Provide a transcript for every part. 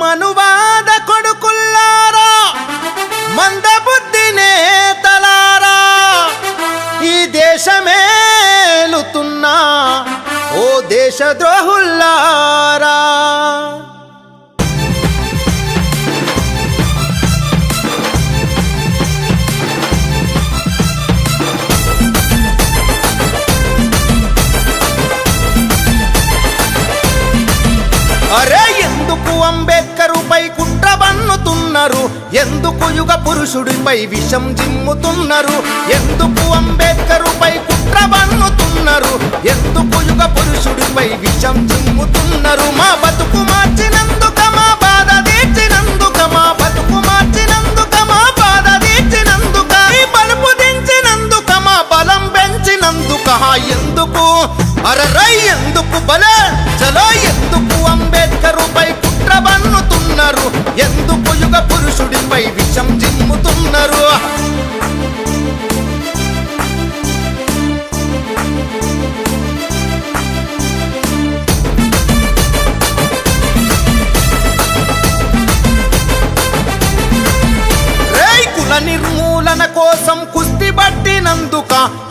మనువాద కొడుకుల్లారా మందబుద్ధి నేతలారా ఈ దేశమేలుతున్నా ఓ దేశద్రోహుల్లారా. అరే అంబేద్కరుపై కుట్ర బన్నుతున్నారు ఎందుకు యుగ పురుషుడిపై విషం జిమ్ముతున్నారు? ఎందుకు అంబేద్కరుపై కుట్ర బన్నుతున్నారు ఎందుకు యుగ పురుషుడిపై విషం జిమ్ముతున్నారు? మా బతుకు మార్చినందుక అరరై ఎందుకు బలే? చలో ఎందుకు అంబేద్కరుపై కుట్ర బన్నుతున్నారు ఎందుకు యుగ పురుషుడిపై విషం జిమ్ముతున్నారు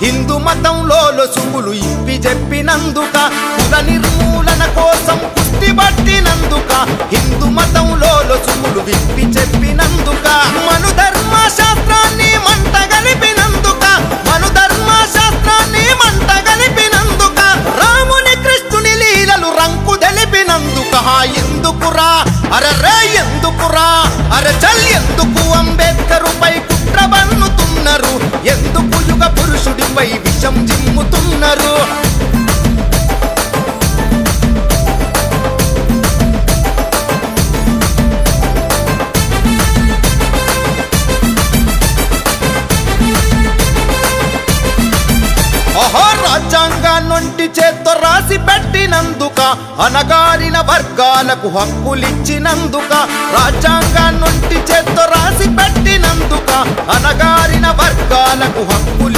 హిందూ మతంలో లొసుగులు ఇప్పి చెప్పినందుక కుల నిర్మూలన కోసం కుట్టి పట్టినందుక హిందూ మతంలో లొసుగులు విప్పి చెప్పినందుక మను ధర్మశాస్త్ర ఎందుకు పురుషుడిపై విషం జిమ్ముతున్నారు అహో చేత్తో రాసి పెట్టినందుక అనగారిన వర్గాలకు హక్కులిచ్చినందుక రాజ్యాంగాన్నింటి చేత్తో రాసి పెట్టినందుక అనగారిన వర్గాలకు హక్కులు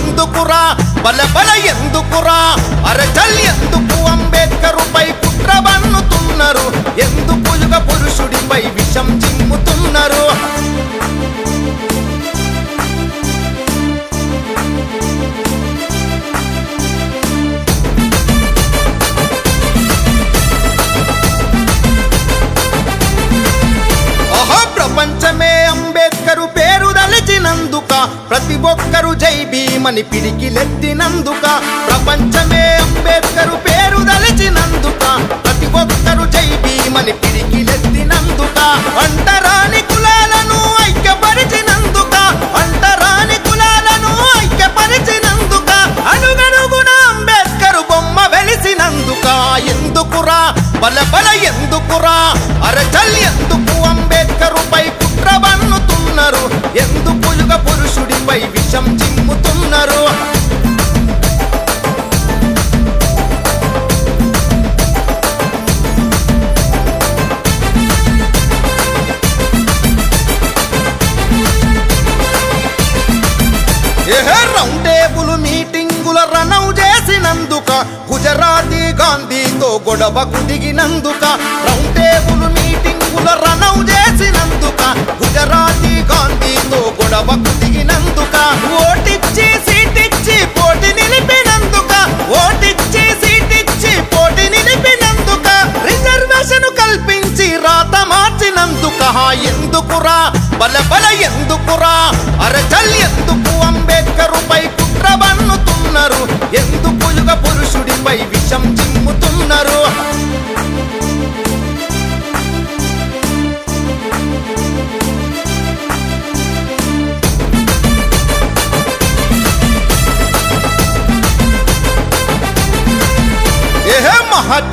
ఎందుకురా? బల బల ఎందుకురా? అరచల్ ఎందుకు అంబేద్కరుపై కుట్ర బన్నుతున్నారు? ఎందుకు యుగ పురుషుడిపై విషం చిమ్ముతున్నారు ప్రతి ఒక్కరు జై భీమని పిడికిలెత్తినందుక ప్రపంచమే అంబేద్కరు పేరు దలిచినందుక. ప్రతి ఒక్కరు జై భీమని పిడికిలెత్తినందుక అంటే రౌండ్ టేబుల్ మీటింగుల రనౌ చేసినందుక గుజరాతీ గాంధీతో గొడవకు దిగినందుక రౌండ్ టేబుల్ మీటింగుల రనౌ చేసినందుక గుజరాతీ గాంధీతో గొడవకు దిగినందుక ఓటిచ్చి సీటిచ్చి పోటీ నిలిపినందుక ఓటిచ్చి సీటిచ్చి పోటీ నిలిపినందుక రిజర్వేషన్ కల్పించి రాత మార్చినందుక ఎందుకురా? బల బల ఎందుకురా? అరచల్ ఎందుకు బన్నుతున్నారు ఎందుకు యుగ పురుషుడిపై విషం చిమ్ముతున్నారు?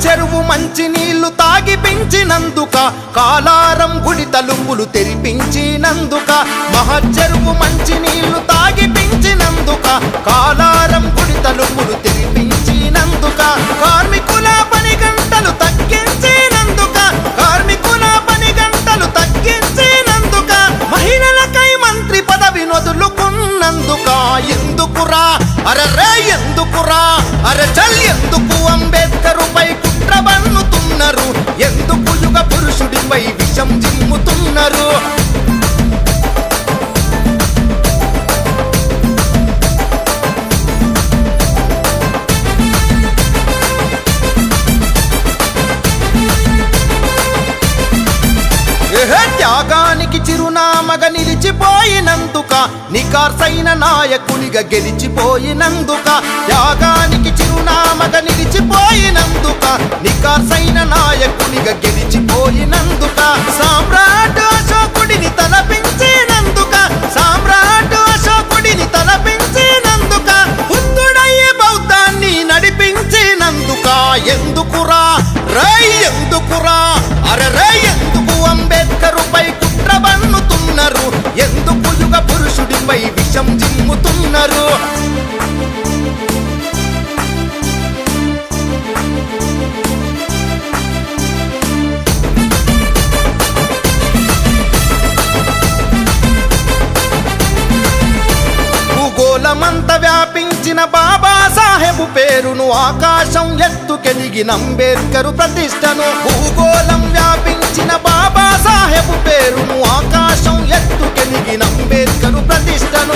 చెరువు మంచి నీళ్ళు తాగి పెంచినందుక కాలారం గుడి తలుపులు తెరిపించినందుక మహా చెరువు మంచి నీళ్ళు తాగి చేసినందుక కాలారం గుడి తలుపులు తెరిపించినందుక కార్మికుల పని గంటలు తగ్గించినందుక కార్మికుల పని గంటలు తగ్గించినందుక మహిళలకై మంత్రి పదవి నొదులుకున్నందుక ఎందుకురా? అరరే ఎందుకురా? అరచల్ ఎందుకు అంబేద్కరుపై కుట్ర బన్నుతున్నారు? ఎందుకు యుగ పురుషుడిపై విషం చిరునామగ నిలిచిపోయినందుక నికార్సైన నాయకునిగా గెలిచిపోయినందుక యాగానికి చిరునామగ నిలిచిపోయినందుక నికార్సైన నాయకునిగా గెలిచిపోయినందుక సామ అఖిలమంత వ్యాపించిన బాబా సాహెబు పేరును ఆకాశం ఎత్తుకెదిగిన అంబేద్కరు ప్రతిష్టను. భూగోళం వ్యాపించిన బాబా సాహెబు పేరును ఆకాశం ఎత్తుకెదిగిన అంబేద్కరు ప్రతిష్టను.